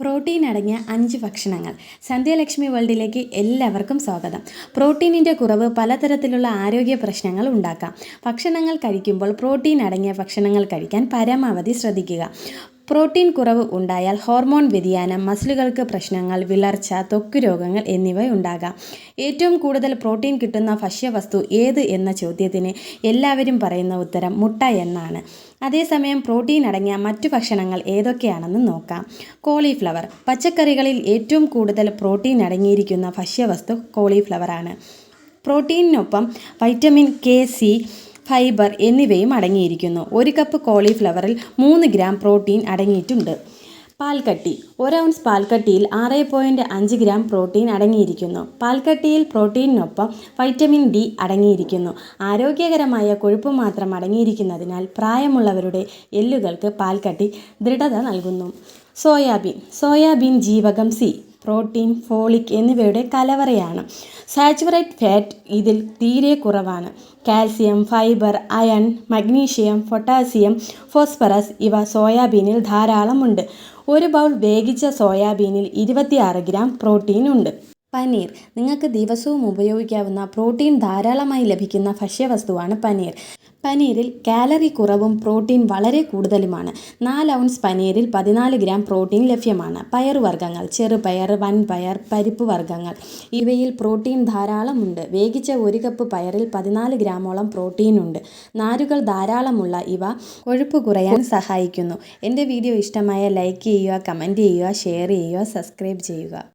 Protein അടങ്ങിയ അഞ്ച് ഭക്ഷണങ്ങൾ. സന്ധ്യലക്ഷ്മി വേൾഡിലേക്ക് എല്ലാവർക്കും സ്വാഗതം. പ്രോട്ടീനിന്റെ കുറവ് പലതരത്തിലുള്ള ആരോഗ്യ പ്രശ്നങ്ങൾ ഉണ്ടാക്കാം. ഭക്ഷണങ്ങൾ കഴിക്കുമ്പോൾ പ്രോട്ടീൻ അടങ്ങിയ ഭക്ഷണങ്ങൾ കഴിക്കാൻ പരമാവധി ശ്രദ്ധിക്കുക. പ്രോട്ടീൻ കുറവ് ഉണ്ടായാൽ ഹോർമോൺ വ്യതിയാനം മസിലുകൾക്ക് പ്രശ്നങ്ങൾ വിളർച്ച ത്വക്ക് രോഗങ്ങൾ എന്നിവ ഉണ്ടാകാം ഏറ്റവും കൂടുതൽ പ്രോട്ടീൻ കിട്ടുന്ന ഭക്ഷ്യവസ്തു ഏത് എന്ന ചോദ്യത്തിന് എല്ലാവരും പറയുന്ന ഉത്തരം മുട്ട എന്നാണ്. അതേസമയം പ്രോട്ടീൻ അടങ്ങിയ മറ്റു ഭക്ഷണങ്ങൾ ഏതൊക്കെയാണെന്ന് നോക്കാം. കോളിഫ്ലവർ. പച്ചക്കറികളിൽ ഏറ്റവും കൂടുതൽ പ്രോട്ടീൻ അടങ്ങിയിരിക്കുന്ന ഭക്ഷ്യവസ്തു കോളിഫ്ലവറാണ് പ്രോട്ടീനിനൊപ്പം വൈറ്റമിൻ കെ സി ഫൈബർ എന്നിവയും അടങ്ങിയിരിക്കുന്നു. ഒരു കപ്പ് കോളിഫ്ലവറിൽ മൂന്ന് ഗ്രാം പ്രോട്ടീൻ അടങ്ങിയിട്ടുണ്ട്. പാൽക്കട്ടി. ഒരൗൺസ് പാൽക്കട്ടിയിൽ ആറ് പോയിന്റ് അഞ്ച് ഗ്രാം പ്രോട്ടീൻ അടങ്ങിയിരിക്കുന്നു. പാൽക്കട്ടിയിൽ പ്രോട്ടീനിനൊപ്പം വൈറ്റമിൻ ഡി അടങ്ങിയിരിക്കുന്നു. ആരോഗ്യകരമായ കൊഴുപ്പ് മാത്രം അടങ്ങിയിരിക്കുന്നതിനാൽ പ്രായമുള്ളവരുടെ എല്ലുകൾക്ക് പാൽക്കട്ടി ദൃഢത നൽകുന്നു. സോയാബീൻ. സോയാബീൻ ജീവകം സി. പ്രോട്ടീൻ ഫോളിക് എന്നിവയുടെ കലവറയാണ്. സാച്ചുറേറ്റ് ഫാറ്റ് ഇതിൽ തീരെ കുറവാണ്. Calcium fibre iron magnesium potassium phosphorus ഇവ സോയാബീനിൽ ധാരാളമുണ്ട്. ഒരു ബൗൾ വേഗിച്ച സോയാബീനിൽ ഇരുപത്തിയാറ് ഗ്രാം പ്രോട്ടീൻ ഉണ്ട്. പനീർ. നിങ്ങൾക്ക് ദിവസവും ഉപയോഗിക്കാവുന്ന പ്രോട്ടീൻ ധാരാളമായി ലഭിക്കുന്ന ഭക്ഷ്യവസ്തുവാണ് പനീർ. പനീരിൽ കാലറി കുറവും പ്രോട്ടീൻ വളരെ കൂടുതലുമാണ്. നാല് ഔൺസ് പനീരിൽ പതിനാല് ഗ്രാം പ്രോട്ടീൻ ലഭ്യമാണ്. പയറുവർഗങ്ങൾ ചെറുപയർ വൻപയർ പരിപ്പ് വർഗങ്ങൾ ഇവയിൽ പ്രോട്ടീൻ ധാരാളമുണ്ട്. വേവിച്ച ഒരു കപ്പ് പയറിൽ പതിനാല് ഗ്രാമോളം പ്രോട്ടീൻ ഉണ്ട്. നാരുകൾ ധാരാളമുള്ള ഇവ കൊഴുപ്പ് കുറയാൻ സഹായിക്കുന്നു. എന്റെ വീഡിയോ ഇഷ്ടമായ ലൈക്ക് ചെയ്യുക കമന്റ് ചെയ്യുക ഷെയർ ചെയ്യുക സബ്സ്ക്രൈബ് ചെയ്യുക.